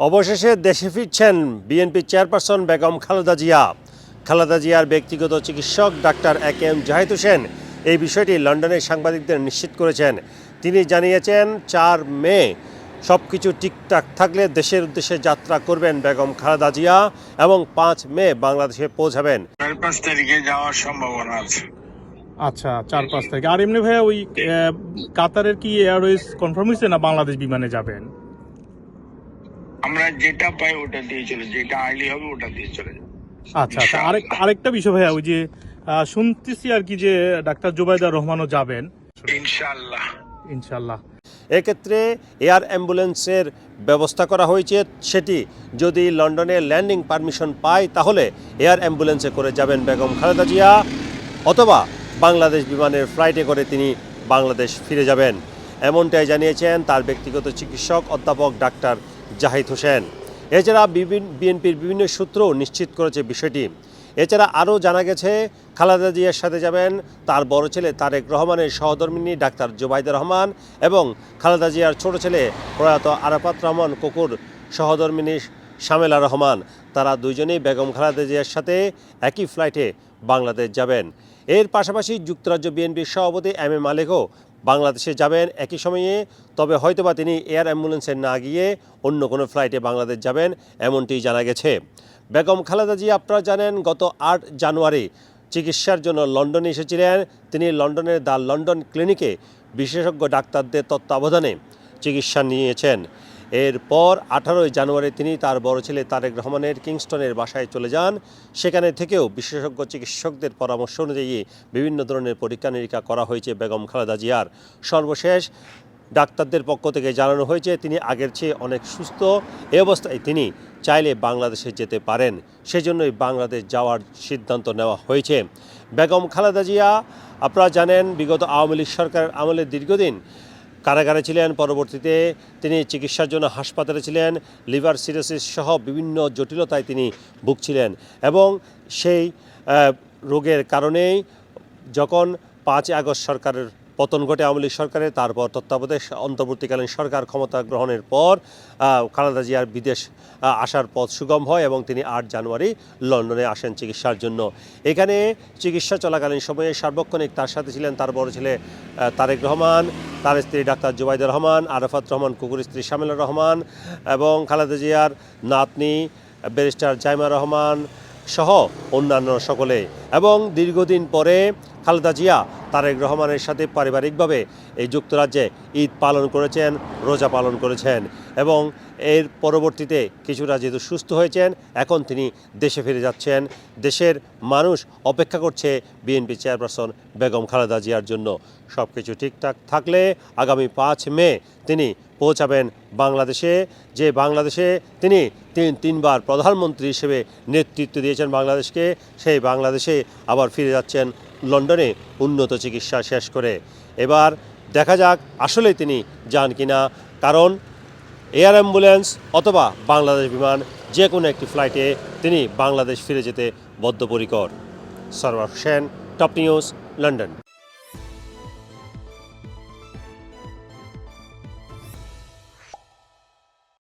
অবশেষে দেশে ফিরছেন বিএনপি চেয়ারপারসন বেগম খালেদা জিয়া। খালেদা জিয়ার ব্যক্তিগত চিকিৎসক doctor A K M Zahid Hossain এই বিষয়টি লন্ডনের সাংবাদিকদের নিশ্চিত করেছেন। তিনি জানিয়েছেন চার মে সব কিছু ঠিকঠাক থাকলে দেশের উদ্দেশ্যে যাত্রা করবেন বেগম খালেদা জিয়া এবং পাঁচ মে বাংলাদেশে পৌঁছাবেন। চার পাঁচ তারিখে যাওয়ার সম্ভাবনা আছে। আচ্ছা চার পাঁচ তারিখ। আর এমনি ভাইয়া ওই কাতারের কি এয়ারওয়েজ কনফার্ম হয়েছে না বাংলাদেশ বিমানে যাবেন? আমরা যেটা পাই ওটা দিয়ে চলে যেটা আইলি হবে ওটা দিয়ে চলে যাব আচ্ছা আচ্ছা। আরেক আরেকটা বিষয় ভাইয়া ওই যে শুনতেছি আর কি যে ডাক্তার জুবাইদা রহমানও যাবেন। ইনশাআল্লাহ। ইনশাল্লাহ এক্ষেত্রে এয়ার অ্যাম্বুলেন্সের ব্যবস্থা করা হয়েছে সেটি যদি লন্ডনে ল্যান্ডিং পারমিশন পায় তাহলে এয়ার অ্যাম্বুলেন্সে করে যাবেন বেগম খালেদা জিয়া অথবা বাংলাদেশ বিমানের ফ্লাইটে করে তিনি বাংলাদেশ ফিরে যাবেন। এমনটাই জানিয়েছেন তার ব্যক্তিগত চিকিৎসক অধ্যাপক ডাক্তার জাহিদ হোসেন। এছাড়া বিএনপির বিভিন্ন সূত্রও নিশ্চিত করেছে বিষয়টি। এছাড়া আরও জানা গেছে, খালেদা জিয়ার সাথে যাবেন তার বড় ছেলে তারেক রহমানের সহধর্মিনী ডাক্তার জুবাইদা রহমান এবং খালেদা জিয়ার ছোট ছেলে প্রয়াত আরাফাত রহমান কুকুর সহধর্মিনী শামেলা রহমান। তারা দুইজনেই বেগম খালেদা জিয়ার সাথে একই ফ্লাইটে বাংলাদেশ যাবেন। এর পাশাপাশি যুক্তরাজ্য বিএনপির সভাপতি এম এ মালিকও বাংলাদেশে যাবেন একই সময়ে, তবে হয়তোবা তিনি এয়ার অ্যাম্বুলেন্সে না গিয়ে অন্য কোনো ফ্লাইটে বাংলাদেশ যাবেন এমনটি জানা গেছে। বেগম খালেদা জি আপনারা জানেন, গত আট জানুয়ারি চিকিৎসার জন্য লন্ডনে এসেছিলেন। তিনি লন্ডনের দ্য লন্ডন ক্লিনিকে বিশেষজ্ঞ ডাক্তারদের তত্ত্বাবধানে চিকিৎসা নিয়েছেন। এরপর আঠারোই জানুয়ারি তিনি তার বড় ছেলে তারেক রহমানের কিংস্টনের বাসায় চলে যান। সেখানে থেকেও বিশেষজ্ঞ চিকিৎসকদের পরামর্শ অনুযায়ী বিভিন্ন ধরনের পরীক্ষা নিরীক্ষা করা হয়েছে বেগম খালেদা জিয়ার। সর্বশেষ ডাক্তারদের পক্ষ থেকে জানানো হয়েছে, তিনি আগের চেয়ে অনেক সুস্থ। এ অবস্থায় তিনি চাইলে বাংলাদেশে যেতে পারেন। সেজন্যই বাংলাদেশ যাওয়ার সিদ্ধান্ত নেওয়া হয়েছে। বেগম খালেদা জিয়া, আপনারা জানেন, বিগত আওয়ামী লীগ সরকারের আমলে দীর্ঘদিন কারাগারে ছিলেন। পরবর্তীতে তিনি চিকিৎসার জন্য হাসপাতালে ছিলেন। লিভার সিরোসিস সহ বিভিন্ন জটিলতায় তিনি ভুগছিলেন এবং সেই রোগের কারণেই যখন পাঁচ আগস্ট সরকারের পতন ঘটে আওয়ামী লীগ সরকারের, তারপর তত্ত্বাবধায়ক অন্তর্বর্তীকালীন সরকার ক্ষমতা গ্রহণের পর খালেদা জিয়ার বিদেশ আসার পথ সুগম হয় এবং তিনি আট জানুয়ারি লন্ডনে আসেন চিকিৎসার জন্য। এখানে চিকিৎসা চলাকালীন সময়ে সার্বক্ষণিক তার সাথে ছিলেন তার বড় ছেলে তারেক রহমান, তার স্ত্রী ডাক্তার জুবাইদুর রহমান, আরাফাত রহমান, কুকুর স্ত্রী শামিলা রহমান এবং খালেদা জিয়ার নাতনি ব্যারিস্টার জাইমা রহমান সহ অন্যান্য সকলে। এবং দীর্ঘদিন পরে খালেদা জিয়া, তারেক রহমানের সাথে পারিবারিকভাবে এই যুক্তরাজ্যে ঈদ পালন করেছেন, রোজা পালন করেছেন এবং এর পরবর্তীতে কিছুটা যেহেতু সুস্থ হয়েছেন, এখন তিনি দেশে ফিরে যাচ্ছেন। দেশের মানুষ অপেক্ষা করছে বিএনপি চেয়ারপারসন বেগম খালেদা জিয়ার জন্য। সব কিছু ঠিকঠাক থাকলে আগামী পাঁচ মে তিনি পৌঁছাবেন বাংলাদেশে, যে বাংলাদেশে তিনি তিন, তিনবার প্রধানমন্ত্রী হিসেবে নেতৃত্ব দিয়েছেন বাংলাদেশকে, সেই বাংলাদেশে আবার ফিরে যাচ্ছেন লন্ডনে উন্নত চিকিৎসা শেষ করে। এবার দেখা যাক আসলে তিনি যান কিনা, কারণ এয়ার অ্যাম্বুলেন্স অথবা বাংলাদেশ বিমান যে কোনো একটি ফ্লাইটে তিনি বাংলাদেশ ফিরে যেতে বদ্ধপরিকর। Sarwar Hossain, top news, London.